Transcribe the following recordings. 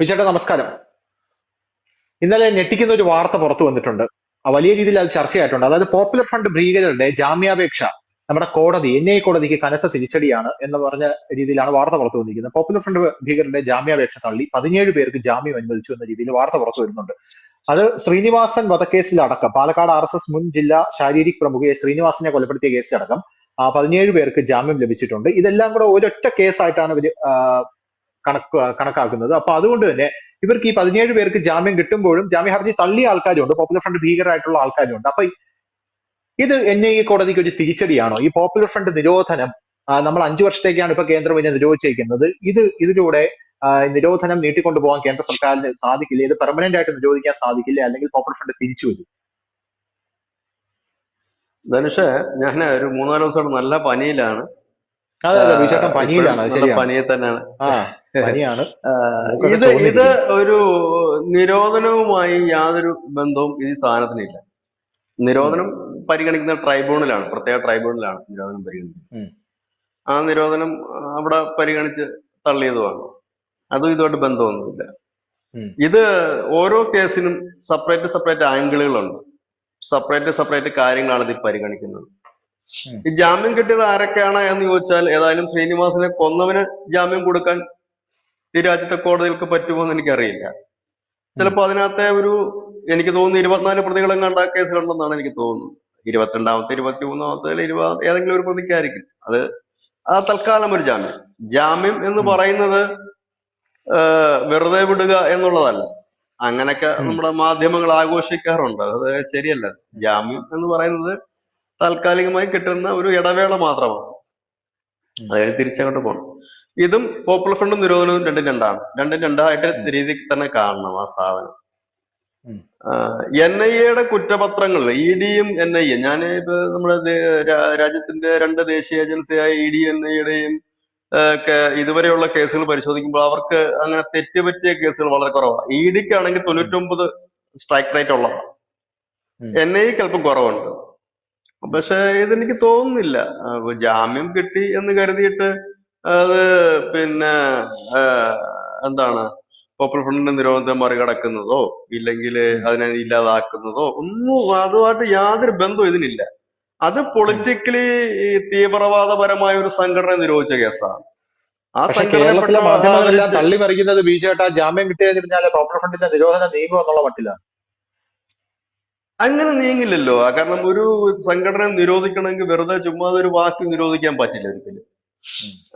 വിചേട്ടാ നമസ്കാരം. ഇന്നലെ ഞെട്ടിക്കുന്ന ഒരു വാർത്ത പുറത്തു വന്നിട്ടുണ്ട്. വലിയ രീതിയിൽ അത് ചർച്ചയായിട്ടുണ്ട്. അതായത് പോപ്പുലർ ഫ്രണ്ട് ഭീകരരുടെ ജാമ്യാപേക്ഷ നമ്മുടെ കോടതി എൻ ഐ കോടതിക്ക് കനത്ത തിരിച്ചടിയാണ് എന്ന് പറഞ്ഞ രീതിയിലാണ് വാർത്ത പുറത്തു വന്നിരിക്കുന്നത്. പോപ്പുലർ ഫ്രണ്ട് ഭീകരരുടെ ജാമ്യാപേക്ഷ തള്ളി പതിനേഴ് പേർക്ക് ജാമ്യം അനുവദിച്ചു എന്ന രീതിയിൽ വാർത്ത പുറത്തു വരുന്നുണ്ട്. അത് ശ്രീനിവാസൻ വധക്കേസിലടക്കം പാലക്കാട് ആർ എസ് എസ് മുൻ ജില്ലാ ശാരീരിക് പ്രമുഖയെ ശ്രീനിവാസനെ കൊലപ്പെടുത്തിയ കേസിലടക്കം പതിനേഴ് പേർക്ക് ജാമ്യം ലഭിച്ചിട്ടുണ്ട്. ഇതെല്ലാം കൂടെ ഒരൊറ്റ കേസായിട്ടാണ് ഇവർ ആ, കണക്ക് കണക്കാക്കുന്നത്. അപ്പൊ അതുകൊണ്ട് തന്നെ ഇവർക്ക് ഈ പതിനേഴ് പേർക്ക് ജാമ്യം കിട്ടുമ്പോഴും ജാമ്യ ഹർജി തള്ളിയ ആൾക്കാരുണ്ട്. പോപ്പുലർ ഫ്രണ്ട് ഭീകരമായിട്ടുള്ള ആൾക്കാരുണ്ട്. അപ്പൊ ഇത് എൻ ഐ എ കോടതിക്ക് ഒരു തിരിച്ചടിയാണോ? ഈ പോപ്പുലർ ഫ്രണ്ട് നിരോധനം നമ്മൾ അഞ്ചു വർഷത്തേക്കാണ് ഇപ്പൊ കേന്ദ്രം ഇതിനെ നിരോധിച്ചിരിക്കുന്നത്. ഇത് ഇതിലൂടെ നിരോധനം നീട്ടിക്കൊണ്ടുപോകാൻ കേന്ദ്ര സർക്കാരിന് സാധിക്കില്ല. ഇത് പെർമനന്റ് ആയിട്ട് നിരോധിക്കാൻ സാധിക്കില്ല. അല്ലെങ്കിൽ പോപ്പുലർ ഫ്രണ്ട് തിരിച്ചു വരും. ധനുഷ് ഞാൻ ഒരു മൂന്നാൽ ദിവസമായിട്ട് നല്ല പനിയിലാണ്. പനിയിൽ തന്നെയാണ്. പനിയാണ്. ഇത് ഇത് ഒരു നിരോധനവുമായി യാതൊരു ബന്ധവും ഈ സാധനത്തിനില്ല. നിരോധനം പരിഗണിക്കുന്ന ട്രൈബ്യൂണലാണ് പ്രത്യേക ട്രൈബ്യൂണലാണ് നിരോധനം പരിഗണിക്കുന്നത്. ആ നിരോധനം അവിടെ പരിഗണിച്ച് തള്ളിയതുമാണ്. അതും ഇതുമായിട്ട് ബന്ധമൊന്നുമില്ല. ഇത് ഓരോ കേസിനും സെപ്പറേറ്റ് സെപ്പറേറ്റ് ആംഗിളുകളുണ്ട്. സെപ്പറേറ്റ് സെപ്പറേറ്റ് കാര്യങ്ങളാണ് ഇത് പരിഗണിക്കുന്നത്. ഈ ജാമ്യം കിട്ടിയത് ആരൊക്കെയാണ് എന്ന് ചോദിച്ചാൽ ഏതായാലും ശ്രീനിവാസനെ കൊന്നവന് ജാമ്യം കൊടുക്കാൻ ഈ രാജ്യത്തെ കോടതികൾക്ക് പറ്റുമോ എന്ന് എനിക്കറിയില്ല. ചിലപ്പോ അതിനകത്തെ ഒരു എനിക്ക് തോന്നുന്നു ഇരുപത്തിനാല് പ്രതികളും കണ്ട കേസുകളുണ്ടെന്നാണ് എനിക്ക് തോന്നുന്നത്. ഇരുപത്തിരണ്ടാമത്തെ ഇരുപത്തി മൂന്നാമത്തെ ഇരുപത് ഏതെങ്കിലും ഒരു പ്രതിക്കായിരിക്കും അത് ആ തൽക്കാലം ഒരു ജാമ്യം. ജാമ്യം എന്ന് പറയുന്നത് വെറുതെ വിടുക എന്നുള്ളതല്ല. അങ്ങനെയൊക്കെ നമ്മുടെ മാധ്യമങ്ങൾ ആഘോഷിക്കാറുണ്ട്. അത് ശരിയല്ല. ജാമ്യം എന്ന് പറയുന്നത് താൽക്കാലികമായി കിട്ടുന്ന ഒരു ഇടവേള മാത്രമാണ്. അതായത് തിരിച്ചങ്ങോട്ട് പോകണം ഇതും പോപ്പുലർ ഫ്രണ്ടും നിരോധനവും രണ്ടും രണ്ടാണ്. രണ്ടും രണ്ടായിട്ട് രീതിയിൽ തന്നെ കാണണം ആ സാധനം. എൻ ഐ എയുടെ കുറ്റപത്രങ്ങൾ ഇ ഡിയും എൻ ഐ എ ഞാൻ നമ്മുടെ രാജ്യത്തിന്റെ രണ്ട് ദേശീയ ഏജൻസിയായ ഇ ഡി എൻ ഐയുടെയും ഇതുവരെയുള്ള കേസുകൾ പരിശോധിക്കുമ്പോൾ അവർക്ക് അങ്ങനെ തെറ്റുപറ്റിയ കേസുകൾ വളരെ കുറവാണ്. ഇ ഡിക്ക് ആണെങ്കിൽ തൊണ്ണൂറ്റൊമ്പത് സ്ട്രൈക്ക് റേറ്റ് ഉള്ളതാണ്. എൻ ഐക്ക് അല്പം കുറവുണ്ട്. പക്ഷെ ഇതെനിക്ക് തോന്നുന്നില്ല. ജാമ്യം കിട്ടി എന്ന് കരുതിയിട്ട് അത് പിന്നെ എന്താണ് പോപ്പുലർ ഫ്രണ്ടിന്റെ നിരോധനത്തെ മറികടക്കുന്നതോ ഇല്ലെങ്കിൽ അതിനെ ഇല്ലാതാക്കുന്നതോ ഒന്നും അതുമായിട്ട് യാതൊരു ബന്ധവും ഇതിനില്ല. അത് പൊളിറ്റിക്കലി തീവ്രവാദപരമായ ഒരു സംഘടന നിരോധിച്ച കേസാണ്. ആ കേരളത്തിലെ മാധ്യമങ്ങളെല്ലാം തള്ളി മറിക്കുന്നത് ബി ചേട്ടാ ജാമ്യം കിട്ടിയതിനാൽ പോപ്പുലർ ഫ്രണ്ടിന്റെ നിരോധനം നീങ്ങും എന്നുള്ള മട്ടിലാണ്. അങ്ങനെ നീങ്ങില്ലല്ലോ. കാരണം ഒരു സംഘടന നിരോധിക്കണമെങ്കിൽ വെറുതെ ചുമ്മാതെ ഒരു വാക്ക് നിരോധിക്കാൻ പറ്റില്ല ഒരിക്കലും.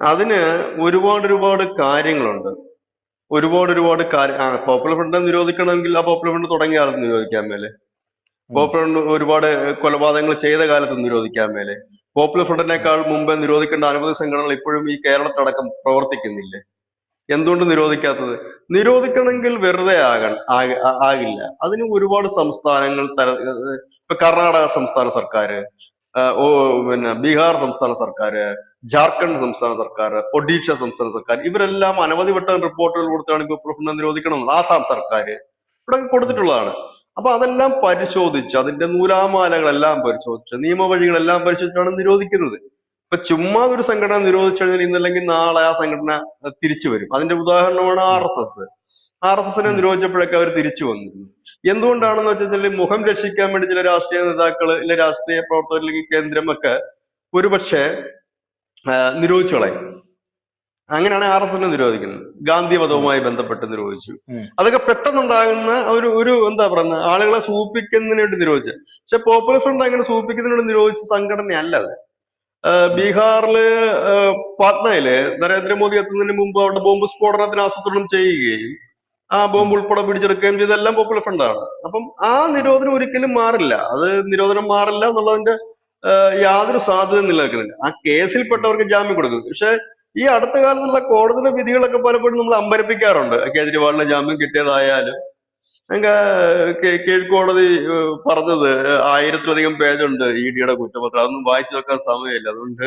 അതിന് ഒരുപാട് ഒരുപാട് കാര്യങ്ങളുണ്ട്. ഒരുപാട് ഒരുപാട് കാര്യം ആ പോപ്പുലർ ഫ്രണ്ട് നിരോധിക്കണമെങ്കിൽ ആ പോപ്പുലർ ഫ്രണ്ട് തുടങ്ങിയ കാലത്ത് നിരോധിക്കാൻ മേലെ. പോപ്പുലർ ഫ്രണ്ട് ഒരുപാട് കൊലപാതകങ്ങൾ ചെയ്ത കാലത്ത് നിരോധിക്കാൻ മേലെ. പോപ്പുലർ ഫ്രണ്ടിനേക്കാൾ മുമ്പ് നിരോധിക്കേണ്ട അനവധി സംഘടനകൾ ഇപ്പോഴും ഈ കേരളത്തിലടക്കം പ്രവർത്തിക്കുന്നില്ലേ. എന്തുകൊണ്ട് നിരോധിക്കാത്തത്? നിരോധിക്കണമെങ്കിൽ വെറുതെ ആകൺ ആക- ആകില്ല. അതിന് ഒരുപാട് സംസ്ഥാനങ്ങൾ തര ഇപ്പൊ കർണാടക സംസ്ഥാന സർക്കാർ ഓ പിന്നെ ബീഹാർ സംസ്ഥാന സർക്കാർ ജാർഖണ്ഡ് സംസ്ഥാന സർക്കാർ ഒഡീഷ സംസ്ഥാന സർക്കാർ ഇവരെല്ലാം അനവധി വട്ടം റിപ്പോർട്ടുകൾ കൊടുത്താണ് ഇപ്പൊ പ്രഫുണ്ണം നിരോധിക്കണം ആസാം സർക്കാർ ഇവിടെ കൊടുത്തിട്ടുള്ളതാണ്. അപ്പൊ അതെല്ലാം പരിശോധിച്ച് അതിന്റെ നൂലാമാലകളെല്ലാം പരിശോധിച്ച് നിയമവഴികളെല്ലാം പരിശോധിച്ചാണ് നിരോധിക്കുന്നത്. ഇപ്പൊ ചുമ്മാ ഒരു സംഘടന നിരോധിച്ചു കഴിഞ്ഞാൽ ഇന്നല്ലെങ്കിൽ നാളെ ആ സംഘടന തിരിച്ചു വരും. അതിന്റെ ഉദാഹരണമാണ് R S S. R S എസിനെ നിരോധിച്ചപ്പോഴൊക്കെ അവർ തിരിച്ചു വന്നിരുന്നു. എന്തുകൊണ്ടാണെന്ന് വെച്ചാൽ മുഖം രക്ഷിക്കാൻ വേണ്ടി ചില രാഷ്ട്രീയ നേതാക്കൾ ഇല്ല രാഷ്ട്രീയ പ്രവർത്തകർ അല്ലെങ്കിൽ കേന്ദ്രമൊക്കെ ഒരുപക്ഷെ നിരോധിച്ചു കളയും. അങ്ങനെയാണ് ആർ എസ് എസിനെ നിരോധിക്കുന്നത്. ഗാന്ധി വധവുമായി ബന്ധപ്പെട്ട് നിരോധിച്ചു. അതൊക്കെ പെട്ടെന്നുണ്ടാകുന്ന ഒരു ഒരു എന്താ പറയുന്നത് ആളുകളെ സൂപ്പിക്കുന്നതിന് വേണ്ടി നിരോധിച്ചു പക്ഷെ പോപ്പുലർ ഫ്രണ്ട് അങ്ങനെ സൂപ്പിക്കുന്നതിന് വേണ്ടി നിരോധിച്ച സംഘടനയല്ല അത്. ബീഹാറിൽ പാട്നയിൽ നരേന്ദ്രമോദി എത്തുന്നതിന് മുമ്പ് അവിടെ ബോംബ് സ്ഫോടനത്തിന് ആസൂത്രണം ചെയ്യുകയും ആ ബോംബ് ഉൾപ്പെടെ പിടിച്ചെടുക്കുകയും ചെയ്തെല്ലാം പോപ്പുലർ ഫ്രണ്ടാണ്. അപ്പം ആ നിരോധനം ഒരിക്കലും മാറില്ല. അത് നിരോധനം മാറില്ല എന്നുള്ളതിന്റെ യാതൊരു സാധ്യത നിലനിൽക്കുന്നില്ല. ആ കേസിൽപ്പെട്ടവർക്ക് ജാമ്യം കൊടുക്കും പക്ഷെ ഈ അടുത്ത കാലത്തുള്ള കോടതിയുടെ വിധികളൊക്കെ പലപ്പോഴും നമ്മൾ അമ്പരപ്പിക്കാറുണ്ട്. കേജ്രിവാളിന് ജാമ്യം കിട്ടിയതായാലും. കീഴ്ക്കോടതി പറഞ്ഞത് ആയിരത്തിലധികം പേജുണ്ട് ഇ ഡിയുടെ കുറ്റപത്രം. അതൊന്നും വായിച്ചു വെക്കാൻ സമയമില്ല. അതുകൊണ്ട്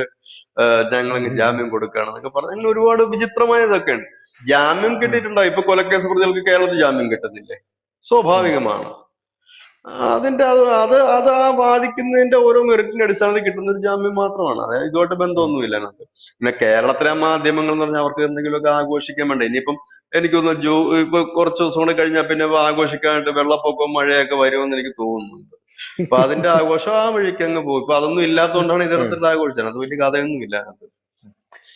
ഞങ്ങൾ ജാമ്യം കൊടുക്കുകയാണ് എന്നൊക്കെ പറഞ്ഞ്. അങ്ങനെ ഒരുപാട് വിചിത്രമായതൊക്കെ ഉണ്ട് ജാമ്യം കിട്ടിയിട്ടുണ്ടാവും ഇപ്പൊ കൊലക്കേസ് പ്രതികൾക്ക് കേരളത്തിൽ ജാമ്യം കിട്ടുന്നില്ലേ? സ്വാഭാവികമാണ്. അതിന്റെ അത് അത് അത് ആ വാദിക്കുന്നതിന്റെ ഓരോ മെറിറ്റിന്റെ അടിസ്ഥാനത്തിൽ കിട്ടുന്ന ഒരു ജാമ്യം മാത്രമാണ്. അതായത് ഇതുമായിട്ട് ബന്ധമൊന്നുമില്ല അതിനകത്ത് പിന്നെ കേരളത്തിലെ മാധ്യമങ്ങൾ എന്ന് പറഞ്ഞാൽ അവർക്ക് എന്തെങ്കിലുമൊക്കെ ആഘോഷിക്കാൻ വേണ്ട. ഇനിയിപ്പം എനിക്ക് തോന്നുന്നു ജൂ ഇപ്പൊ കുറച്ച് ദിവസം കൂടെ കഴിഞ്ഞാൽ പിന്നെ ആഘോഷിക്കാനായിട്ട് വെള്ളപ്പൊക്കവും മഴയൊക്കെ വരുമെന്ന് എനിക്ക് തോന്നുന്നുണ്ട്. അപ്പൊ അതിന്റെ ആഘോഷം ആ വഴിക്ക് അങ്ങ് പോകും. ഇപ്പൊ അതൊന്നും ഇല്ലാത്തതുകൊണ്ടാണ് ഇതിനകത്ത് ആഘോഷിച്ചത്. അത് വലിയ കഥയൊന്നും ഇല്ല അതിനകത്ത്.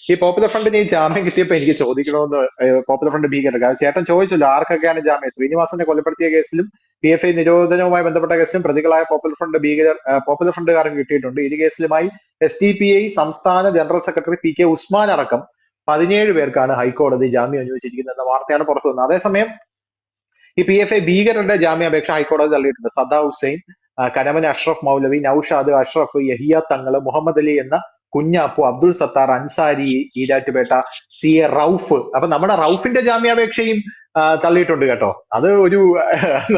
ഈ പോപ്പുലർ ഫ്രണ്ട് നീ ജാമ്യം കിട്ടിയപ്പോ എനിക്ക് ചോദിക്കണമെന്ന് പോപ്പുലർ ഫ്രണ്ട് ഭീകരത കാരണം ചേട്ടൻ ചോദിച്ചല്ലോ ആർക്കൊക്കെയാണ് ജാമ്യം? ശ്രീനിവാസനെ കൊലപ്പെടുത്തിയ കേസിലും പി എഫ് ഐ നിരോധനവുമായി ബന്ധപ്പെട്ട കേസിലും പ്രതികളായ പോപ്പുലർ ഫ്രണ്ട് ഭീകരർ പോപ്പുലർ ഫ്രണ്ടുകാരും കിട്ടിയിട്ടുണ്ട്. ഇരു കേസിലുമായി എസ് ഡി പി ഐ സംസ്ഥാന general secretary P K Usman അടക്കം പതിനേഴ് പേർക്കാണ് ഹൈക്കോടതി ജാമ്യം അനുവദിച്ചിരിക്കുന്നത് എന്ന വാർത്തയാണ് പുറത്തു വന്നത്. അതേസമയം ഈ പി എഫ് ഐ ഭീകരരുടെ ജാമ്യാപേക്ഷ ഹൈക്കോടതി തള്ളിയിട്ടുണ്ട് സദാ ഹുസൈൻ കനമൻ അഷ്റഫ് മൗലവി നൌഷാദ് അഷ്റഫ് യഹിയ തങ്ങൾ മുഹമ്മദ് അലി എന്ന കുഞ്ഞാപ്പു അബ്ദുൾ സത്താർ അൻസാരി ഈരാറ്റുപേട്ട സി എ റൌഫ്. അപ്പൊ നമ്മുടെ റൌഫിന്റെ ജാമ്യാപേക്ഷയും തള്ളിയിട്ടുണ്ട് കേട്ടോ. അത് ഒരു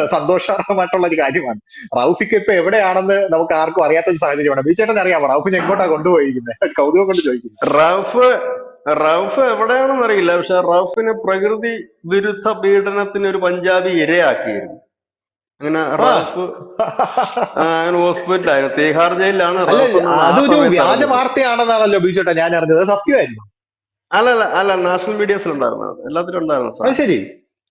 സന്തോഷകരമായിട്ടുള്ള ഒരു കാര്യമാണ്. റൌഫിക്ക് ഇപ്പൊ എവിടെയാണെന്ന് നമുക്ക് ആർക്കും അറിയാത്ത ഒരു സാഹചര്യമാണ്. ബീച്ചേട്ടൻ അറിയാമോ? റൌഫിനെ എങ്ങോട്ടാ കൊണ്ടുപോയിരിക്കുന്നത് കൗതുകം കൊണ്ട് ചോദിക്കുന്നു. റൌഫ് റൌഫ് എവിടെയാണെന്ന് അറിയില്ല പക്ഷെ റൌഫിന് പ്രകൃതി വിരുദ്ധ പീഡനത്തിന് ഒരു പഞ്ചാബി ഇരയാക്കിയിരുന്നു. അങ്ങനെ റാഫ് അങ്ങനെ ഹോസ്പിറ്റലായിരുന്നു തീഹാർ ജയിലിലാണ് അതൊരു വ്യാജ വാർത്തയാണെന്നാണല്ലോ ബീച്ചേട്ടാ ഞാൻ അറിഞ്ഞത്. സത്യമായിരുന്നു. അല്ല അല്ല അല്ല നാഷണൽ മീഡിയസിൽ ഉണ്ടായിരുന്നു. എല്ലാത്തിലും ഉണ്ടായിരുന്നു സാർ. ശരി.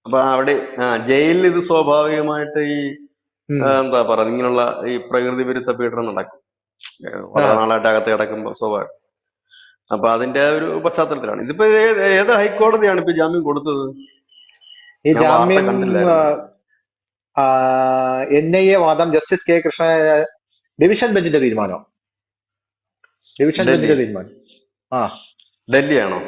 അപ്പൊ അവിടെ ആ ജയിലിൽ ഇത് സ്വാഭാവികമായിട്ട് ഈ എന്താ പറയുക ഇങ്ങനെയുള്ള ഈ പ്രകൃതി വിരുദ്ധ പീഡനം നടക്കും വളരെ നാളായിട്ട് അകത്ത് കിടക്കുമ്പോ സ്വാഭാവികം. അപ്പൊ അതിന്റെ ഒരു പശ്ചാത്തലത്തിലാണ്. ഇതിപ്പോ ഏത് ഹൈക്കോടതിയാണ് ഇപ്പൊ ജാമ്യം കൊടുത്തത്? ഈ ജാമ്യം. എൻ ഐ എ വാദം ജസ്റ്റിസ് കെ കൃഷ്ണ ഡിവിഷൻ ബെഞ്ചിന്റെ തീരുമാനം? ഡിവിഷൻ ബെഞ്ചിന്റെ തീരുമാനം. ആ. ഡൽഹിയാണോ?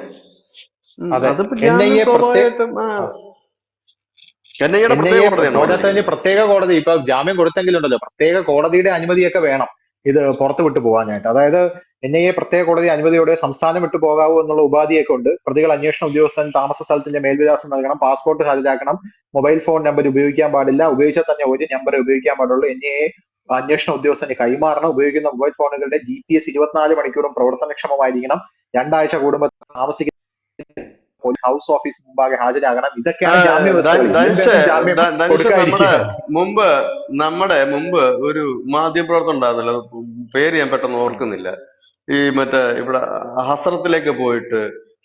കോടതിയാണോ? പ്രത്യേക കോടതി. ഇപ്പൊ ജാമ്യം കൊടുത്തെങ്കിലുണ്ടല്ലോ. പ്രത്യേക കോടതിയുടെ അനുമതിയൊക്കെ വേണം. ഇത് പുറത്തു വിട്ടു പോകാനായിട്ട്. അതായത് എൻ ഐ എ പ്രത്യേക കോടതി അനുമതിയോടെ സംസ്ഥാനം വിട്ടു പോകാവൂ എന്നുള്ള ഉപാധിയൊക്കെ ഉണ്ട്. പ്രതികൾ അന്വേഷണ ഉദ്യോഗസ്ഥൻ താമസ സ്ഥലത്തിന്റെ മേൽവിലാസം നൽകണം പാസ്പോർട്ട് ഹാജരാക്കണം മൊബൈൽ ഫോൺ നമ്പർ ഉപയോഗിക്കാൻ പാടില്ല. ഉപയോഗിച്ചാൽ തന്നെ ഒരു നമ്പർ ഉപയോഗിക്കാൻ പാടുള്ളൂ. എൻ ഐ എ അന്വേഷണ ഉദ്യോഗസ്ഥന് കൈമാറണം. ഉപയോഗിക്കുന്ന മൊബൈൽ ഫോണുകളുടെ ജി പി എസ് ഇരുപത്തിനാല് മണിക്കൂറും പ്രവർത്തനക്ഷമമായിരിക്കണം. രണ്ടാഴ്ച കൂടുമ്പോൾ താമസിക്കുന്ന ഹൗസ് ഓഫീസ് മുമ്പാകെ ഹാജരാകണം. ഇതൊക്കെയാണ് മുമ്പ് നമ്മുടെ മുമ്പ് ഒരു മാധ്യമപ്രവർത്തനം ഉണ്ടായിരുന്നല്ലോ. പേര് ഞാൻ പെട്ടെന്ന് ഓർക്കുന്നില്ല. ഈ മറ്റേ ഇവിടെ ഹസ്രത്തിലേക്ക് പോയിട്ട്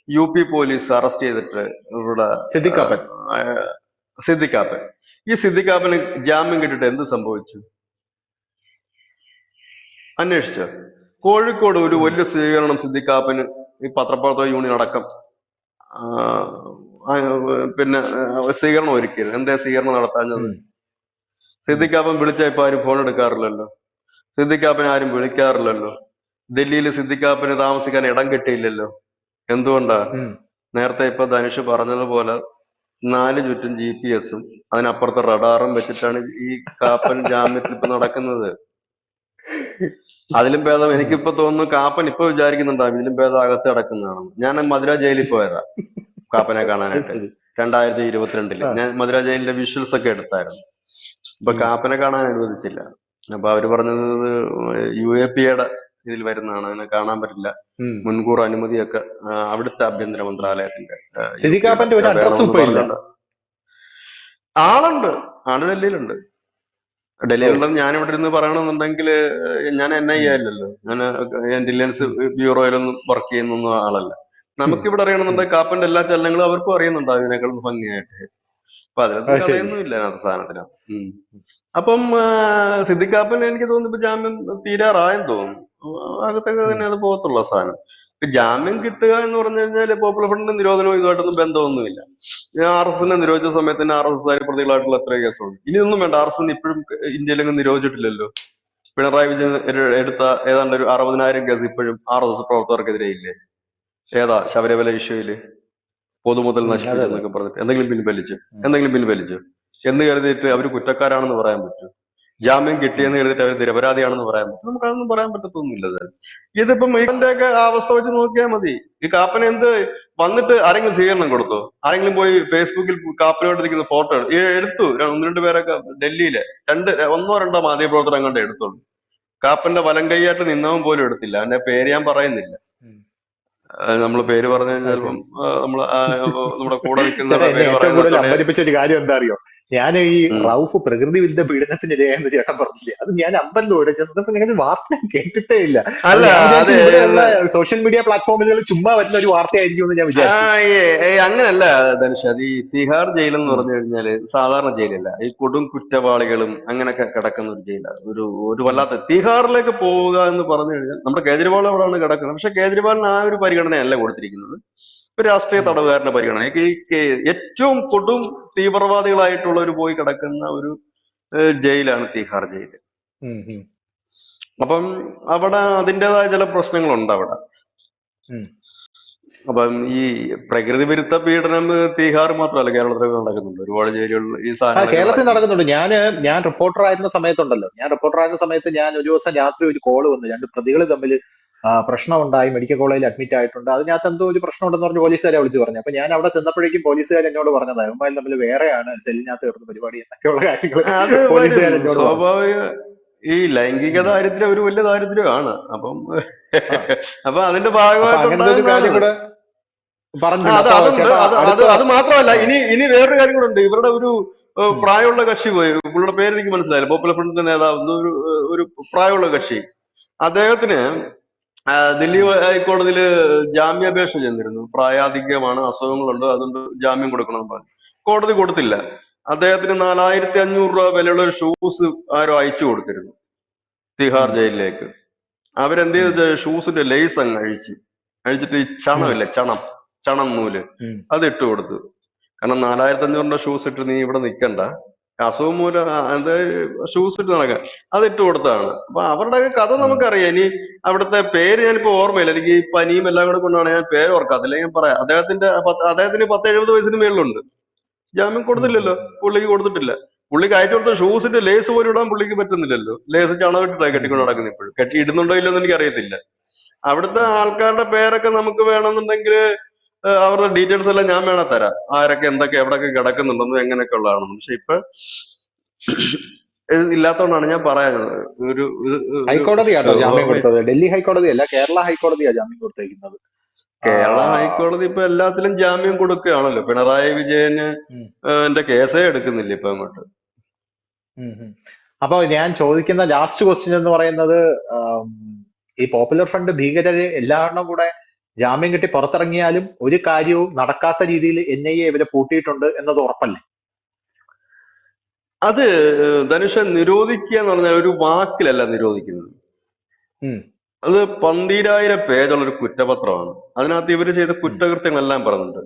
യു പി പോലീസ് അറസ്റ്റ് ചെയ്തിട്ട് ഇവിടെ സിദ്ദിഖാപ്പൻ സിദ്ധിക്കാപ്പൻ സിദ്ദിഖാപ്പൻ ഈ സിദ്ദിഖാപ്പന് ജാമ്യം കിട്ടിയിട്ട് എന്ത് സംഭവിച്ചു? അന്വേഷിച്ചോ? കോഴിക്കോട് ഒരു വലിയ സ്വീകരണം സിദ്ദിഖാപ്പന് ഈ പത്രപ്രവർത്തക യൂണിയൻ അടക്കം പിന്നെ സ്വീകരണം ഒരുക്കിയത്. എന്തേ സ്വീകരണം നടത്താഞ്ഞത്? സിദ്ധിക്കാപ്പൻ സിദ്ദിഖാപ്പൻ വിളിച്ചാൽ ഇപ്പൊ ആരും ഫോൺ എടുക്കാറില്ലല്ലോ. സിദ്ദിഖാപ്പൻ ആരും വിളിക്കാറില്ലല്ലോ. ഡൽഹിയിൽ സിദ്ദിഖാപ്പിന് താമസിക്കാൻ ഇടം കിട്ടിയില്ലല്ലോ. എന്തുകൊണ്ടാ? നേരത്തെ ഇപ്പൊ ധനുഷ് പറഞ്ഞതുപോലെ നാല് ചുറ്റും ജി പി എസും അതിനപ്പുറത്തെ റഡാറും വെച്ചിട്ടാണ് ഈ കാപ്പൻ ജാമ്യത്തിൽ ഇപ്പൊ നടക്കുന്നത്. അതിലും ഭേദം എനിക്കിപ്പോ തോന്നുന്നു കാപ്പൻ ഇപ്പൊ വിചാരിക്കുന്നുണ്ടാവും ഇതിലും ഭേദം അകത്ത് കിടക്കുന്നതാണെന്ന് ഞാൻ മധുര ജയിലിൽ പോയതാ കാപ്പനെ കാണാനായിട്ട്. രണ്ടായിരത്തി ഇരുപത്തിരണ്ടിൽ ഞാൻ മധുര ജയിലിന്റെ വിഷ്വൽസ് ഒക്കെ എടുത്തായിരുന്നു. ഇപ്പൊ കാപ്പനെ കാണാൻ അനുവദിച്ചില്ല. അപ്പൊ അവർ പറഞ്ഞത് യു എ പിയുടെ ഇതിൽ വരുന്നതാണ്. അതിനെ കാണാൻ പറ്റില്ല. മുൻകൂർ അനുമതിയൊക്കെ അവിടുത്തെ ആഭ്യന്തര മന്ത്രാലയത്തിന്റെ ആളുണ്ട്. ആൾ ഡൽഹിയിലുണ്ട്. ഡൽഹിയിലുണ്ടെന്ന് ഞാൻ ഇവിടെ ഇരുന്ന് പറയണമെന്നുണ്ടെങ്കിൽ ഞാൻ എൻ ഐ അല്ലല്ലോ. ഞാൻ ഇന്റലിജൻസ് ബ്യൂറോയിലൊന്നും വർക്ക് ചെയ്യുന്നൊന്നും ആളല്ല. നമുക്കിവിടെ അറിയണമെന്നുണ്ടെങ്കിൽ കാപ്പന്റെ എല്ലാ ചലനങ്ങളും അവർക്കും അറിയുന്നുണ്ട്. അതിനേക്കാളും ഭംഗിയായിട്ട്. അപ്പൊ അതിനകത്ത് അറിയുന്നില്ല സാധനത്തിന്. അപ്പം സിദ്ദിഖാപ്പൻ എനിക്ക് തോന്നുന്നു ഇപ്പൊ ജാമ്യം തീരാറായെന്ന് തോന്നുന്നു. അകത്തൊക്കെ തന്നെ അത് പോകത്തുള്ള സാധനം. ഇപ്പൊ ജാമ്യം കിട്ടുക എന്ന് പറഞ്ഞു കഴിഞ്ഞാൽ പോപ്പുലർ ഫ്രണ്ടിന്റെ നിരോധനവും ഇതുമായിട്ടൊന്നും ബന്ധമൊന്നുമില്ല. ആർ എസ് എസിനെ നിരോധിച്ച സമയത്ത് തന്നെ ആർ എസ് പ്രതികളായിട്ടുള്ള എത്ര കേസുണ്ട് ഇനിയൊന്നും വേണ്ട ആർ എസ് ഇപ്പോഴും ഇന്ത്യയിലെങ്ങും നിരോധിച്ചിട്ടില്ലല്ലോ. പിണറായി വിജയൻ എടുത്ത ഏതാണ്ട് ഒരു അറുപതിനായിരം കേസ് ഇപ്പോഴും ആർ എസ് എസ് പ്രവർത്തകർക്കെതിരെ ഇല്ലേ? ഏതാ ശബരിമല ഇഷ്യൂയിൽ? പൊതുമുതൽ. നശിപ്പിച്ചെന്നൊക്കെ പറഞ്ഞിട്ട്. എന്തെങ്കിലും പിൻവലിച്ചു? എന്തെങ്കിലും പിൻവലിച്ചു? എന്ന് കരുതിയിട്ട് അവർ കുറ്റക്കാരാണെന്ന് പറയാൻ പറ്റും ജാമ്യം കിട്ടിയെന്ന് കരുതിട്ട് അവർ നിരപരാധിയാണെന്ന് പറയാൻ പറ്റും. നമുക്ക് അതൊന്നും പറയാൻ പറ്റത്തൊന്നുമില്ല സാർ. ഇതിപ്പം ഇവന്റെ ഒക്കെ അവസ്ഥ വെച്ച് നോക്കിയാൽ മതി. ഈ കാപ്പന് എന്ത് വന്നിട്ട് ആരെങ്കിലും സ്വീകരണം കൊടുത്തോ? ആരെങ്കിലും പോയി ഫേസ്ബുക്കിൽ കാപ്പനോട് ഇരിക്കുന്ന ഫോട്ടോ എടുത്തു ഒന്ന് രണ്ട് പേരൊക്കെ ഡൽഹിയിലെ. രണ്ട് ഒന്നോ രണ്ടോ മാധ്യമപ്രവർത്തനം കണ്ട് എടുത്തുള്ളൂ കാപ്പന്റെ വലം കൈയായിട്ട് നിന്നവൻ പോലും എടുത്തില്ല. അവന്റെ പേര് ഞാൻ പറയുന്നില്ല. നമ്മൾ നമ്മൾ പേര് പറഞ്ഞു കഴിഞ്ഞാൽ നമ്മൾ ചിലപ്പം നമ്മൾ നമ്മുടെ കൂടെ നിൽക്കുന്ന പേര് കാര്യം എന്താ അറിയോ? ഞാൻ ഈ റൗഫ് പ്രകൃതി വിരുദ്ധ പീഡനത്തിനിരയായെന്ന് ചേട്ടൻ പറഞ്ഞില്ലേ? അത് ഞാൻ അമ്പലത്തോടെ ചെന്നപ്പോ ഞാൻ വാർത്ത കേട്ടിട്ടേ ഇല്ല. സോഷ്യൽ മീഡിയ പ്ലാറ്റ്ഫോമുകളിൽ ചുമ്മാ വരുന്ന ഒരു വാർത്തയായിരിക്കും എന്ന് ഞാൻ വിചാരിച്ചു. അങ്ങനല്ല ധനുഷ്. ഈ തിഹാർ ജയിൽ എന്ന് പറഞ്ഞു കഴിഞ്ഞാൽ സാധാരണ ജയിലല്ല. ഈ കൊടും കുറ്റവാളികളും അങ്ങനെയൊക്കെ കിടക്കുന്ന ഒരു ജയിലാണ് ഒരു ഒരു വല്ലാത്ത തിഹാറിലേക്ക് പോവുക എന്ന് പറഞ്ഞു കഴിഞ്ഞാൽ നമ്മുടെ കേജ്രിവാൾ അവിടെയാണ് കിടക്കുന്നത്. പക്ഷെ കേജ്രിവാളിന് ആ ഒരു പരിഗണനയല്ല കൊടുത്തിരിക്കുന്നത്. രാഷ്ട്രീയ തടവുകാരന്റെ പരിഗണന. ഈ ഏറ്റവും കൊടും തീവ്രവാദികളായിട്ടുള്ളവർ പോയി കിടക്കുന്ന ഒരു ജയിലാണ് തീഹാർ ജയിൽ. അപ്പം അവിടെ അതിന്റെതായ ചില പ്രശ്നങ്ങളുണ്ട് അവിടെ. അപ്പം ഈ പ്രകൃതി വിരുദ്ധ പീഡനം തീഹാർ മാത്രമല്ല കേരളത്തിൽ നടക്കുന്നുണ്ട്. ഒരുപാട് ജയിലുകളിൽ ഈ സാധനം കേരളത്തിൽ നടക്കുന്നുണ്ട്. ഞാൻ ഞാൻ റിപ്പോർട്ടർ ആയിരുന്ന സമയത്തുണ്ടല്ലോ. ഞാൻ റിപ്പോർട്ടർ ആയിരുന്ന സമയത്ത് ഞാൻ ഒരു ദിവസം രാത്രി ഒരു കോൾ വന്നു. രണ്ട് പ്രതികൾ തമ്മിൽ പ്രശ്നമുണ്ടായി മെഡിക്കൽ കോളേജിൽ അഡ്മിറ്റ് ആയിട്ടുണ്ട്. അതിനകത്ത് എന്തോ ഒരു പ്രശ്നമുണ്ടെന്ന് പറഞ്ഞ് പോലീസുകാരെ വിളിച്ച് പറഞ്ഞു. അപ്പൊ ഞാൻ അവിടെ ചെന്നപ്പോഴേക്കും പോലീസുകാർ എന്നോട് പറഞ്ഞത് അമ്മയിൽ തമ്മിൽ വേറെയാണ് സെല്ലിനകത്ത് കയറുന്ന പരിപാടി എന്നൊക്കെയുള്ള കാര്യങ്ങൾ പോലീസുകാർ എന്നോട് ഈ ലൈംഗിക ദാരിദ്ര്യം ഒരു വലിയ ദാരിദ്ര്യമാണ്. അപ്പം അപ്പൊ അതിന്റെ ഭാഗമായിട്ട് അത് മാത്രമല്ല ഇനി ഇനി വേറൊരു കാര്യം കൂടെ ഉണ്ട്. ഇവരുടെ ഒരു പ്രായമുള്ള കക്ഷി പോയി. പുള്ളിയുടെ പേര് എനിക്ക് മനസ്സിലായില്ല പോപ്പുലർ ഫ്രണ്ടിന്റെ നേതാവ് ഒരു പ്രായമുള്ള കക്ഷി. അദ്ദേഹത്തിന് ദില്ലി ഹൈക്കോടതിയിൽ ജാമ്യാപേക്ഷ ചെന്നിരുന്നു. പ്രായാധിക്യമാണ് അസുഖങ്ങളുണ്ട് അതുകൊണ്ട് ജാമ്യം കൊടുക്കണമെന്ന് പറഞ്ഞു. കോടതി കൊടുത്തില്ല. അദ്ദേഹത്തിന് നാലായിരത്തി അഞ്ഞൂറ് രൂപ വിലയുള്ള ഒരു ഷൂസ് ആരോ അയച്ചു കൊടുത്തിരുന്നു തിഹാർ ജയിലിലേക്ക്. അവരെന്ത് ചെയ്ത? ഷൂസിന്റെ ലേസ് അങ്ങ് അഴിച്ചു. അഴിച്ചിട്ട് ഈ ചണമില്ല ചണം. ചണം നൂൽ. അത് ഇട്ട് കൊടുത്തു. കാരണം നാലായിരത്തി അഞ്ഞൂറിന്റെ ഷൂസ് ഇട്ട് നീ ഇവിടെ നിൽക്കണ്ട അസുഖം മൂലം എന്താ ഷൂസ് ഇട്ട് നടക്കാൻ. അത് ഇട്ട് കൊടുത്തതാണ്. അപ്പൊ അവരുടെ കഥ നമുക്കറിയാം. ഇനി അവിടുത്തെ പേര് ഞാനിപ്പോ ഓർമ്മയില്ല. എനിക്ക് ഈ പനിയും എല്ലാം കൂടെ കൊണ്ടാണ് ഞാൻ പേര് ഓർക്കാത്തില്ല ഞാൻ പറയാം. അദ്ദേഹത്തിന്റെ അദ്ദേഹത്തിന് പത്ത് എഴുപത് വയസ്സിന് മേളിലുണ്ട്. ജാമ്യം കൊടുത്തില്ലല്ലോ. പുള്ളിക്ക് കൊടുത്തിട്ടില്ല. പുള്ളിക്ക് അയച്ചു കൊടുത്ത ഷൂസിന്റെ ലേസ് പോലും ഇടാൻ പുള്ളിക്ക് പറ്റുന്നില്ലല്ലോ. ലേസ് ചണവിട്ടിട്ടാണ് കെട്ടിക്കൊണ്ട് നടക്കുന്നത് ഇപ്പോഴും. കെട്ടി ഇടുന്നുണ്ടോ ഇല്ലെന്ന് എനിക്ക് അറിയത്തില്ല അവിടുത്തെ ആൾക്കാരുടെ പേരൊക്കെ നമുക്ക് വേണമെന്നുണ്ടെങ്കിൽ അവരുടെ ഡീറ്റെയിൽസ് എല്ലാം ഞാൻ വേണേ തരാം. ആരൊക്കെ എന്തൊക്കെ എവിടെയൊക്കെ കിടക്കുന്നുണ്ടെന്നും എങ്ങനെയൊക്കെ ഉള്ളതാണെന്നും. പക്ഷെ ഇപ്പൊ ഇല്ലാത്തോണ്ടാണ് ഞാൻ പറയുന്നത് ഒരു ഹൈക്കോടതിയാട്ടോ ജാമ്യം കൊടുത്തത്? ഡൽഹി ഹൈക്കോടതി അല്ല കേരള ഹൈക്കോടതിയാ ജാമ്യം കൊടുത്തേക്കുന്നത്. കേരള ഹൈക്കോടതി ഇപ്പൊ എല്ലാത്തിലും ജാമ്യം കൊടുക്കുകയാണല്ലോ. പിണറായി വിജയന് എന്റെ കേസേ എടുക്കുന്നില്ല ഇപ്പൊ അങ്ങോട്ട്. അപ്പൊ ഞാൻ ചോദിക്കുന്ന ലാസ്റ്റ് ക്വസ്റ്റ്യൻ എന്ന് പറയുന്നത് ഈ പോപ്പുലർ ഫ്രണ്ട് ഭീകരരെ എല്ലാവരുടെ കൂടെ ജാമ്യം കിട്ടി പുറത്തിറങ്ങിയാലും ഒരു കാര്യവും നടക്കാത്ത രീതിയിൽ എൻ ഐ എ ഇവരെ പൂട്ടിയിട്ടുണ്ട് എന്നത് ഉറപ്പല്ലേ? അത് ധനുഷ നിരോധിക്കുക എന്ന് പറഞ്ഞാൽ ഒരു വാക്കിലല്ല നിരോധിക്കുന്നത്. അത് പന്തീരായിരം പേജുള്ള ഒരു കുറ്റപത്രമാണ്. അതിനകത്ത് ഇവർ ചെയ്ത കുറ്റകൃത്യങ്ങളെല്ലാം പറയുന്നുണ്ട്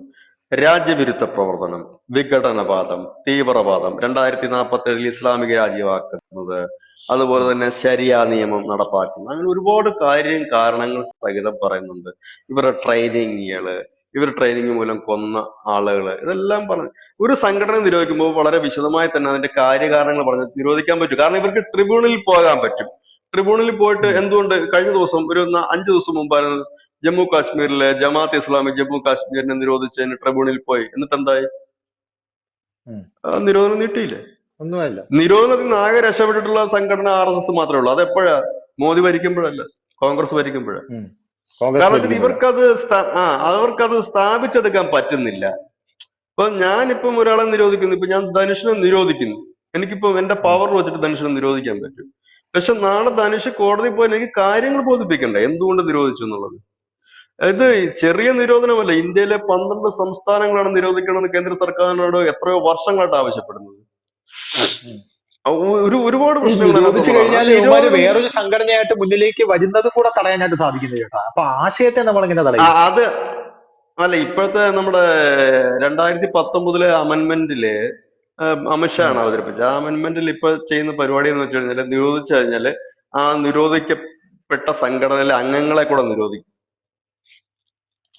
രാജ്യവിരുദ്ധ പ്രവർത്തനം വിഘടനവാദം തീവ്രവാദം രണ്ടായിരത്തി നാൽപ്പത്തി ഏഴിൽ ഇസ്ലാമിക രാജ്യമാക്കുന്നത് അതുപോലെ തന്നെ ശരിയ നിയമം നടപ്പാക്കുന്നത്. അങ്ങനെ ഒരുപാട് കാര്യം കാരണങ്ങൾ സഹിതം പറയുന്നുണ്ട്. ഇവരുടെ ട്രെയിനിങ്ങുകൾ ഇവർ ട്രെയിനിങ് മൂലം കൊന്ന ആളുകൾ ഇതെല്ലാം പറഞ്ഞു ഒരു സംഘടന നിരോധിക്കുമ്പോൾ വളരെ വിശദമായി തന്നെ അതിന്റെ കാര്യകാരണങ്ങൾ പറഞ്ഞ് നിരോധിക്കാൻ പറ്റും. കാരണം ഇവർക്ക് ട്രിബ്യൂണലിൽ പോകാൻ പറ്റും. ട്രിബ്യൂണലിൽ പോയിട്ട് എന്തുകൊണ്ട് കഴിഞ്ഞ ദിവസം ഒരു അഞ്ച് ദിവസം മുമ്പായിരുന്നു ജമ്മു കാശ്മീരിലെ ജമാഅത്ത് ഇസ്ലാമി ജമ്മു കാശ്മീരിനെ നിരോധിച്ചതിന് ട്രിബ്യൂണലിൽ പോയി. എന്നിട്ട് എന്തായി നിരോധനം നീട്ടിയില്ലേ? ഒന്നുമല്ല നിരോധനത്തിൽ നിന്ന് ആകെ രക്ഷപ്പെട്ടിട്ടുള്ള സംഘടന ആർ എസ് എസ് മാത്രമേ ഉള്ളൂ. അതെപ്പോഴാ? മോദി ഭരിക്കുമ്പോഴല്ല കോൺഗ്രസ് ഭരിക്കുമ്പോഴാ. കാരണം ഇവർക്കത് ആ അവർക്കത് സ്ഥാപിച്ചെടുക്കാൻ പറ്റുന്നില്ല. ഇപ്പൊ ഞാനിപ്പം ഒരാളെ നിരോധിക്കുന്നു. ഇപ്പൊ ഞാൻ ധനുഷിനെ നിരോധിക്കുന്നു. എനിക്കിപ്പോ എന്റെ പവർ വെച്ചിട്ട് ധനുഷിനെ നിരോധിക്കാൻ പറ്റും. പക്ഷെ നാളെ ധനുഷ് കോടതി പോയി എനിക്ക് കാര്യങ്ങൾ ബോധിപ്പിക്കണ്ടേ? എന്തുകൊണ്ട് നിരോധിച്ചു എന്നുള്ളത്? ഇത് ചെറിയ നിരോധനമല്ല. ഇന്ത്യയിലെ പന്ത്രണ്ട് സംസ്ഥാനങ്ങളാണ് നിരോധിക്കണമെന്ന് കേന്ദ്ര സർക്കാരിനോട് എത്രയോ വർഷങ്ങളായിട്ട് ആവശ്യപ്പെടുന്നത്. ഒരു ഒരുപാട് പ്രശ്നങ്ങൾ വേറൊരു സംഘടനയായിട്ട് മുന്നിലേക്ക് വരുന്നത് കൂടെ തടയാനായിട്ട് കേട്ടോ. അപ്പൊ ആശയത്തെ നമ്മൾ എങ്ങനെ തടയും അത് അല്ല ഇപ്പോഴത്തെ നമ്മുടെ രണ്ടായിരത്തി പത്തൊമ്പതിലെ അമെന്മെന്റിൽ അമിത്ഷാ. ആണ് അവതരിപ്പിച്ചത്. ആ അമെന്മെന്റിൽ ഇപ്പൊ ചെയ്യുന്ന പരിപാടി എന്ന് വെച്ച് കഴിഞ്ഞാൽ നിരോധിച്ചു കഴിഞ്ഞാൽ ആ നിരോധിക്കപ്പെട്ട സംഘടനയിലെ അംഗങ്ങളെ കൂടെ നിരോധിക്കും.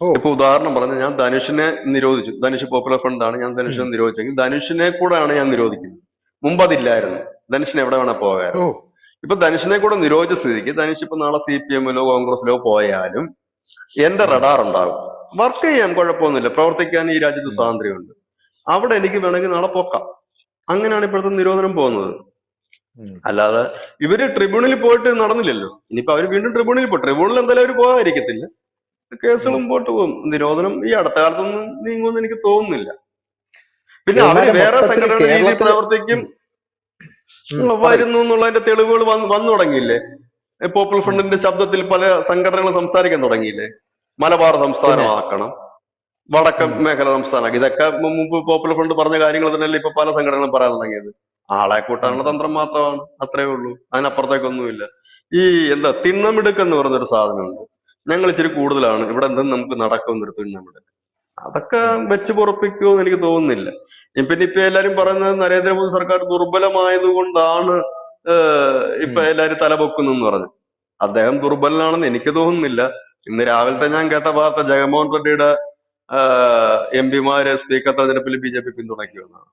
ഇപ്പൊ ഉദാഹരണം പറഞ്ഞു ഞാൻ ധനുഷിനെ നിരോധിച്ചു. ധനുഷ് പോപ്പുലർ ഫ്രണ്ട് ആണ് ഞാൻ ധനുഷിനെ നിരോധിച്ചെങ്കിൽ ധനുഷിനെ കൂടെയാണ് ഞാൻ നിരോധിക്കുന്നത്. മുമ്പ് അതില്ലായിരുന്നു. ധനുഷിന് എവിടെ വേണേ പോകാൻ ഇപ്പൊ ധനുഷിനെ കൂടെ നിരോധിച്ച സ്ഥിതിക്ക് ധനുഷ് ഇപ്പൊ നാളെ സി പി എമ്മിലോ കോൺഗ്രസിലോ പോയാലും എന്റെ റഡാർ ഉണ്ടാകും. വർക്ക് ചെയ്യാൻ കുഴപ്പമൊന്നുമില്ല. പ്രവർത്തിക്കാൻ ഈ രാജ്യത്ത്. സ്വാതന്ത്ര്യമുണ്ട്. അവിടെ എനിക്ക് വേണമെങ്കിൽ നാളെ പോക്കാം. അങ്ങനെയാണ് ഇപ്പോഴത്തെ നിരോധനം പോകുന്നത്. അല്ലാതെ ഇവർ ട്രിബ്യൂണലിൽ പോയിട്ട് നടന്നില്ലല്ലോ. ഇനിയിപ്പോ അവർ വീണ്ടും ട്രിബ്യൂണലിൽ പോയി ട്രിബ്യൂണലിൽ എന്തായാലും അവർ പോകാതിരിക്കത്തില്ല. കേസുകൾ. മുമ്പോട്ട് പോകും. നിരോധനം ഈ അടുത്ത കാലത്തൊന്നും നീങ്ങുമെന്ന് എനിക്ക് തോന്നുന്നില്ല. പിന്നെ അവർ വേറെ സംഘടന രീതിയിൽ പ്രവർത്തിക്കും. വരുന്നു എന്നുള്ളതിന്റെ തെളിവുകൾ വന്ന് വന്നു തുടങ്ങിയില്ലേ? പോപ്പുലർ ഫ്രണ്ടിന്റെ ശബ്ദത്തിൽ പല സംഘടനകൾ സംസാരിക്കാൻ തുടങ്ങിയില്ലേ? മലബാർ സംസ്ഥാനമാക്കണം. വടക്കൻ മേഖല സംസ്ഥാനമാക്കി. ഇതൊക്കെ മുമ്പ് പോപ്പുലർ ഫ്രണ്ട് പറഞ്ഞ കാര്യങ്ങൾ തന്നെയല്ലേ ഇപ്പൊ പല സംഘടനകളും പറയാൻ തുടങ്ങിയത്. ആളെ കൂട്ടാനുള്ള തന്ത്രം മാത്രമാണ്. അത്രേ ഉള്ളൂ. അതിനപ്പുറത്തേക്കൊന്നുമില്ല. ഈ എന്താ തിണ്ണമിടുക്കെന്ന് പറഞ്ഞൊരു സാധനമുണ്ട്. ഞങ്ങൾ ഇച്ചിരി കൂടുതലാണ്. ഇവിടെ എന്തും നമുക്ക് നടക്കും നിർത്തുന്നു തിണ്ണമിടുക്ക് അതൊക്കെ വെച്ച് പൊറപ്പിക്കുമെന്ന് എനിക്ക് തോന്നുന്നില്ല. പിന്നെ ഇപ്പൊ എല്ലാരും പറയുന്നത് നരേന്ദ്രമോദി സർക്കാർ ദുർബലമായത് കൊണ്ടാണ് ഇപ്പൊ. എല്ലാരും തലപൊക്കുന്നെന്ന് പറഞ്ഞു. അദ്ദേഹം ദുർബലനാണെന്ന് എനിക്ക് തോന്നുന്നില്ല. ഇന്ന് രാവിലത്തെ ഞാൻ കേട്ട വാർത്ത ജഗൻമോഹൻ റെഡ്ഡിയുടെ എം പിമാര് സ്പീക്കർ തെരഞ്ഞെടുപ്പിൽ ബി ജെ പി പിന്തുണയ്ക്കുമെന്നാണ്.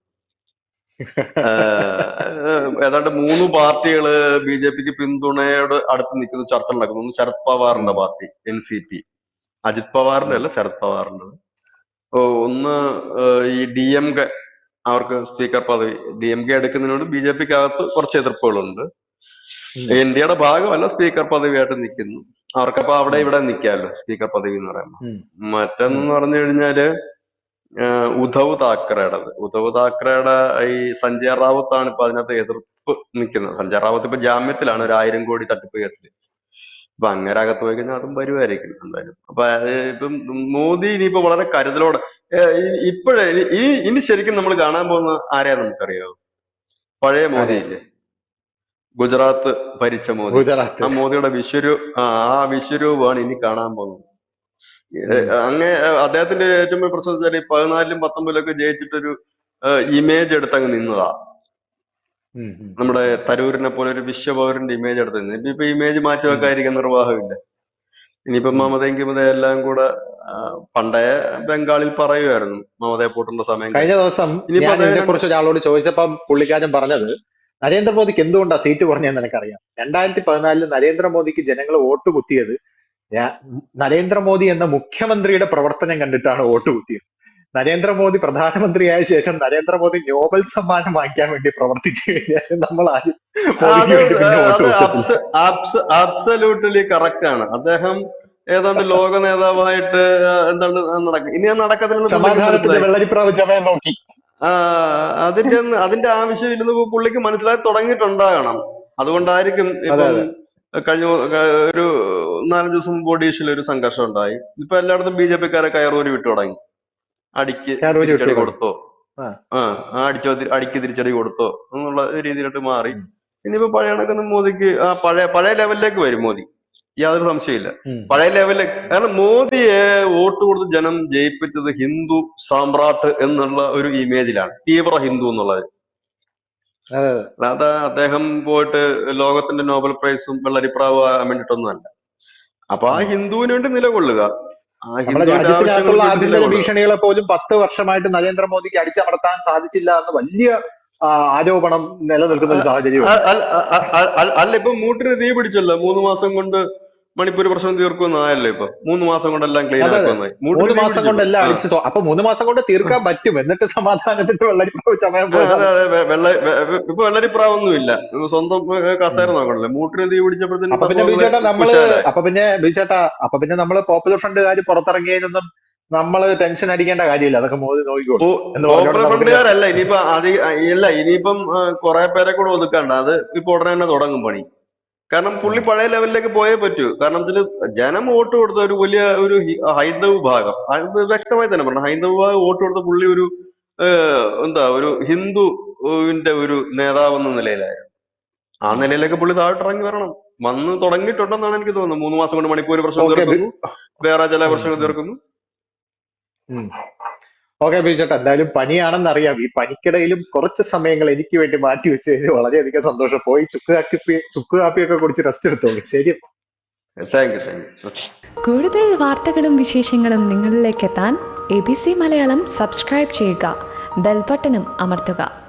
ഏതാണ്ട് മൂന്ന് പാർട്ടികൾ ബി ജെ പിക്ക് പിന്തുണയോട് അടുത്ത് നിൽക്കുന്ന ചർച്ച നടക്കുന്നു. ഒന്ന് Sarath പവാറിന്റെ party N C P. Ajit പവാറിന്റെ അല്ല ശരത് പവാറിന്റെ. ഓ, ഒന്ന് ഈ ഡി എം കെ അവർക്ക് സ്പീക്കർ പദവി ഡി എം കെ എടുക്കുന്നതിനോട് ബി ജെ പിക്ക് അകത്ത് കുറച്ച് എതിർപ്പുകളുണ്ട്. ഇന്ത്യയുടെ ഭാഗമല്ല സ്പീക്കർ പദവിയായിട്ട് നിൽക്കുന്നു. അവർക്കപ്പോ അവിടെ ഇവിടെ നിൽക്കാമല്ലോ സ്പീക്കർ പദവി എന്ന് പറയുമ്പോൾ. മറ്റൊന്ന് പറഞ്ഞു കഴിഞ്ഞാൽ ഉദ്ധവ് താക്കറയുടേത് ഉദ്ധവ് താക്കറയുടെ ഈ സഞ്ജയ് റാവത്താണ് ഇപ്പൊ അതിനകത്ത് എതിർപ്പ് നിൽക്കുന്നത്. സഞ്ജയ് റാവത്ത് ഇപ്പൊ ജാമ്യത്തിലാണ് ഒരു ആയിരം കോടി തട്ടിപ്പ് കേസിൽ. അപ്പൊ അങ്ങനെ അകത്ത് പോയി കഴിഞ്ഞാൽ അതും വരുമായിരിക്കും എന്തായാലും. അപ്പൊ ഇപ്പം മോദി ഇനിയിപ്പോ വളരെ കരുതലോടെ ഇപ്പോഴേ ഇനി- ഇനി ശരിക്കും നമ്മൾ കാണാൻ പോകുന്ന ആരെയാ നമുക്കറിയാവോ പഴയ മോദി ഇല്ലേ ഗുജറാത്ത് ഭരിച്ച മോദി. ഗുജറാത്ത്. ആ മോദിയുടെ വിശ്വരൂ ആ വിശ്വരൂപമാണ് ഇനി കാണാൻ പോകുന്നത്. അങ്ങേ അദ്ദേഹത്തിന്റെ ഏറ്റവും വലിയ പ്രശ്നം വെച്ചാൽ ഈ പതിനാലിലും പത്തൊമ്പതിലൊക്കെ ജയിച്ചിട്ടൊരു ഇമേജ് എടുത്ത് അങ്ങ് നിന്നതാ. നമ്മുടെ തരൂരിനെ പോലെ ഒരു വിശ്വപൗരന്റെ ഇമേജ് എടുത്ത് നിന്ന് ഇപ്പൊ ഇമേജ് മാറ്റി വെക്കാതിരിക്കാൻ നിർവാഹമില്ല. ഇനിയിപ്പോ മമതയും കിമതയും എല്ലാം കൂടെ പണ്ടേ ബംഗാളിൽ പറയുമായിരുന്നു മമതയെ പൂട്ടേണ്ട സമയം കഴിഞ്ഞ ദിവസം കുറിച്ച് ഒരാളോട് ചോദിച്ചപ്പം പുള്ളിക്കാരൻ പറഞ്ഞത് നരേന്ദ്രമോദിക്ക് എന്തുകൊണ്ടാ സീറ്റ് കുറഞ്ഞതെന്ന് എനിക്കറിയാം രണ്ടായിരത്തി പതിനാലിൽ നരേന്ദ്രമോദിക്ക് ജനങ്ങൾ വോട്ട് കുത്തിയത് നരേന്ദ്രമോദി എന്ന മുഖ്യമന്ത്രിയുടെ പ്രവർത്തനം കണ്ടിട്ടാണ് വോട്ട് കുത്തിയത്. നരേന്ദ്രമോദി പ്രധാനമന്ത്രിയായ ശേഷം നരേന്ദ്രമോദി നോബൽ സമ്മാനം വാങ്ങിക്കാൻ വേണ്ടി പ്രവർത്തിച്ചു കഴിഞ്ഞാൽ നമ്മൾ കറക്റ്റ് ആണ്. അദ്ദേഹം ഏതാണ്ട് ലോക നേതാവായിട്ട് എന്താണ് നടക്കുക ഇനി നടക്കത്തില്ല നോക്കി. ആ അതിന്റെ അതിന്റെ ആവശ്യം ഇല്ലെന്ന് പുള്ളിക്ക് മനസ്സിലായി തുടങ്ങിയിട്ടുണ്ടാകണം. അതുകൊണ്ടായിരിക്കും ഇപ്പം കഴിഞ്ഞ ഒരു നാലഞ്ച് ദിവസം മുമ്പ് ഒഡീഷയിൽ ഒരു സംഘർഷം ഉണ്ടായി. ഇപ്പൊ എല്ലായിടത്തും ബി ജെ പിക്കാരെ കയറൂരി വിട്ടു തുടങ്ങി. അടിക്ക് തിരിച്ചടി കൊടുത്തോ? ആ. അടിച്ചോ അടിക്ക് തിരിച്ചടി കൊടുത്തോ? എന്നുള്ള രീതിയിലോട്ട് മാറി. ഇനിയിപ്പോ പഴയ കണക്കൊന്നും മോദിക്ക് ആ പഴയ പഴയ ലെവലിലേക്ക് വരും മോദി. യാതൊരു സംശയമില്ല പഴയ ലെവലിൽ കാരണം മോദിയെ വോട്ട് കൊടുത്ത് ജനം ജയിപ്പിച്ചത് ഹിന്ദു സാമ്രാട്ട് എന്നുള്ള ഒരു ഇമേജിലാണ്. തീവ്ര ഹിന്ദു എന്നുള്ളത്. അതെ, അദ്ദേഹം പോയിട്ട് ലോകത്തിന്റെ നോബൽ പ്രൈസും വെള്ളരിപ്രാവ് ആകാൻ വേണ്ടിയിട്ടൊന്നുമല്ല അപ്പൊ ആ ഹിന്ദുവിന് വേണ്ടി നിലകൊള്ളുക. രാജ്യത്തിനകത്തുള്ള ആഭ്യന്തര ഭീഷണികളെ പോലും പത്ത് വർഷമായിട്ട് നരേന്ദ്രമോദിക്ക് അടിച്ചമർത്താൻ സാധിച്ചില്ല എന്ന് വലിയ ആരോപണം നിലനിൽക്കുന്ന ഒരു സാഹചര്യം അല്ല ഇപ്പൊ മൂട്ടിന് തീ പിടിച്ചല്ലോ. മൂന്ന് മാസം കൊണ്ട് മണിപ്പൂർ പ്രശ്നം തീർക്കുമെന്നായല്ലോ ഇപ്പൊ. മൂന്ന് മാസം കൊണ്ടെല്ലാം ക്ലിയർ മൂട്ടിന് മൂന്ന് മാസം കൊണ്ടെല്ലാം. അടിച്ച് അപ്പൊ മൂന്ന് മാസം കൊണ്ട് തീർക്കാൻ പറ്റും. എന്നിട്ട് സമാധാനത്തിന്റെ വെള്ളരിപ്രാവ് ചമയം ഇപ്പൊ വെള്ളരിപ്രാവൊന്നും ഇല്ല. സ്വന്തം കസേര നോക്കണല്ലേ. മൂട്ടിന് തീ പിടിച്ചപ്പോഴത്തേക്കും അപ്പൊ പിന്നെ നമ്മൾ അപ്പൊ പിന്നെ ബിജേട്ടാ അപ്പൊ പിന്നെ നമ്മൾ പോപ്പുലർ ഫ്രണ്ടുകാർ പുറത്തിറങ്ങിയതിനൊന്നും നമ്മൾ ടെൻഷൻ അടിക്കേണ്ട കാര്യമില്ല. അതൊക്കെ മോദി നോക്കിക്കോളും. പോ- എന്ന് പറഞ്ഞോണ്ട് പോപ്പുലർ നമുക്ക് ഫ്രണ്ടുകാരല്ല ഇനിയിപ്പോ അതി ഇല്ല ഇനിയിപ്പം കുറെ പേരെ കൂടെ ഒതുക്കണ്ട. അത് ഇപ്പൊ ഉടനെ തന്നെ തുടങ്ങും പണി. കാരണം പുള്ളി പഴയ ലെവലിലേക്ക് പോയേ പറ്റൂ. കാരണം ഇതിൽ ജനം വോട്ട് കൊടുത്ത ഒരു വലിയ ഒരു ഹൈന്ദവ വിഭാഗം. അത് വ്യക്തമായി തന്നെ പറഞ്ഞു. ഹൈന്ദവ വിഭാഗം വോട്ട് കൊടുത്ത പുള്ളി ഒരു എന്താ ഒരു ഹിന്ദുവിന്റെ ഒരു നേതാവ് എന്ന നിലയിലായിരുന്നു. ആ നിലയിലേക്ക് പുള്ളി താഴോട്ടിറങ്ങി വരണം. വന്ന് തുടങ്ങിയിട്ടുണ്ടെന്നാണ് എനിക്ക് തോന്നുന്നത്. മൂന്ന് മാസം കൊണ്ട് മണിപ്പൂർ പ്രശ്നം തീർക്കുന്നു. വേറെ ചില പ്രശ്നങ്ങൾ തീർക്കുന്നു. ഓക്കെ ബിജേട്ടാ എന്തായാലും പനിയാണെന്ന് അറിയാം ഈ പനിക്കിടയിലും കുറച്ച് സമയങ്ങൾ എനിക്ക് വേണ്ടി മാറ്റി വെച്ച് കഴിഞ്ഞാൽ വളരെയധികം സന്തോഷം. പോയി ചുക്ക് കാപ്പി ചുക്ക് കാപ്പിയൊക്കെ കുടിച്ച് റെസ്റ്റ് എടുത്തോളൂ. ശരി. താങ്ക് യു താങ്ക് യു കൂടുതൽ വാർത്തകളും വിശേഷങ്ങളും നിങ്ങളിലേക്ക് എത്താൻ A B C Malayalam subscribe ചെയ്യുക. ബെൽബട്ടനും അമർത്തുക.